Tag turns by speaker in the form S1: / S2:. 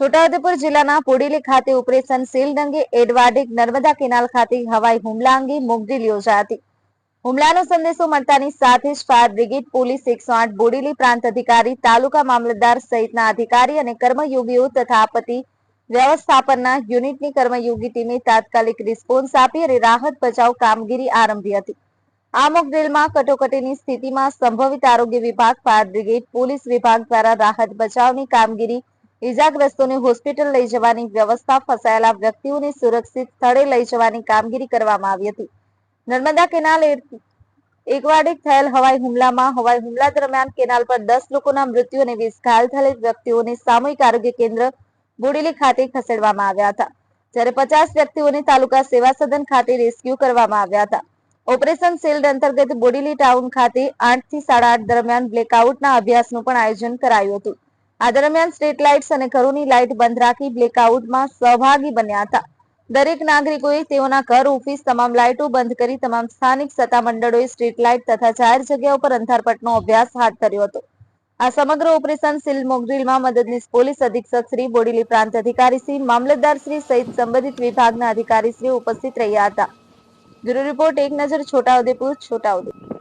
S1: છોટાઉદેપુર જિલ્લાના પોડીલી ખાતે operation sealed અંગે એડવાડિક નર્મદા કેનાલ ખાતે હવાઈ હુમલા અંગે મોકડ્રીલ યોજાઈ હતી. હુમલાનો સંદેશો મળતાની સાથે જ ફાયર બ્રિગેડ પોલીસ એકસો આઠ બોડેલી પ્રાંત અધિકારી, તાલુકા મામલતદાર સહિતના અધિકારી અને કર્મયોગીઓ તથા આપત્તિ વ્યવસ્થાપનના યુનિટની કર્મયોગી ટીમે તાત્કાલિક રિસ્પોન્સ આપી અને રાહત બચાવ કામગીરી આરંભી હતી. આ મોકડ્રીલમાં કટોકટીની સ્થિતિમાં સંભવિત આરોગ્ય વિભાગ, ફાયર બ્રિગેડ, પોલીસ વિભાગ દ્વારા રાહત બચાવની કામગીરી ઇજાગ્રસ્તોને હોસ્પિટલ લઈ જવાની વ્યવસ્થા ફસાયેલા વ્યક્તિઓને સુરક્ષિત સ્થળે લઈ જવાની કામગીરી કરવામાં આવી હતી. નર્મદા કેનાલ એ- એકવાડિક થયેલ હવાઈ હુમલામાં, હવાઈ હુમલા દરમિયાન કેનાલ પર દસ લોકોના મૃત્યુ અને વીસ ઘાયલ થયેલ વ્યક્તિઓને સામૂહિક આરોગ્ય કેન્દ્ર બોડેલી ખાતે ખસેડવામાં આવ્યા હતા. જ્યારે પચાસ વ્યક્તિઓને તાલુકા સેવા સદન ખાતે રેસ્ક્યુ કરવામાં આવ્યા હતા. ઓપરેશન સેલ્ડ અંતર્ગત બોડેલી ટાઉન ખાતે આઠથી સાડા આઠ દરમિયાન બ્લેકઆઉટના અભ્યાસનું પણ આયોજન કરાયું હતું. આ દરમિયાન સ્ટ્રીટ લાઇટ્સ અને ઘરોની લાઇટ બંધ રાખી બ્લેકઆઉટમાં સહભાગી બન્યા હતા. દરેક નાગરિકોએ તેઓના ઘર, ઓફિસ તમામ લાઇટો બંધ કરી તમામ સ્થાનિક સત્તામંડળોએ સ્ટ્રીટ લાઇટ તથા જાહેર જગ્યાઓ પર અંધારપટનો અભ્યાસ હાથ ધર્યો હતો. આ સમગ્ર ઓપરેશન સીલ મોકડ્રીલમાં મદદનીશ પોલીસ અધિક્ષક શ્રી, બોડેલી પ્રાંત અધિકારી શ્રી, મામલતદાર શ્રી સહિત સંબંધિત વિભાગના અધિકારી શ્રી ઉપસ્થિત રહ્યા હતા. બ્યુરો રિપોર્ટ, એક નજર, છોટાઉદેપુર છોટાઉદેપુર.